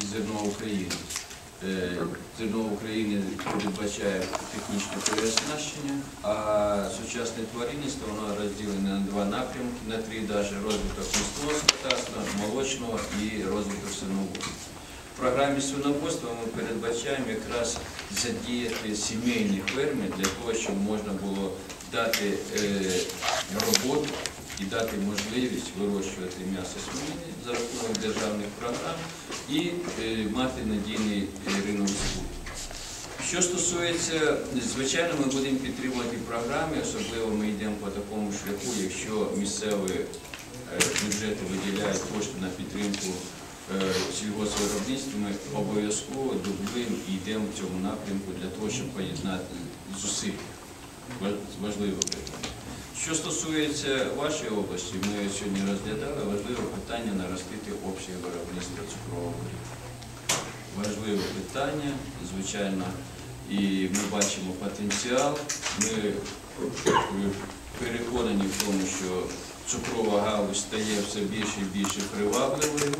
і зерно України. Е, Зерно України передбачає технічне переоснащення, а сучасне тваринництво воно розділене на два напрямки, на три навіть розвиток міського скотарства, молочного і розвиток свиноводства. В програмі свиноводства ми передбачаємо якраз задіяти сімейні ферми для того, щоб можна було дати е, роботу і дати можливість вирощувати м'ясо свинини за рахунок державних програм і е, мати надійний е, ринок збуту. Що стосується, звичайно, ми будемо підтримувати програми, особливо ми йдемо по такому шляху, якщо місцеві е, бюджети виділяють кошти на підтримку сільгоспвиробництва, ми обов'язково дублюємо і йдемо в цьому напрямку для того, щоб поєднати зусиль. Ва- Важливе питання. Що стосується вашої області, ми сьогодні розглядали важливе питання наростити обсяг виробництва цукрового буряку. Важливе питання, звичайно, і ми бачимо потенціал. Ми переконані в тому, що цукрова галузь стає все більше і більше привабливою.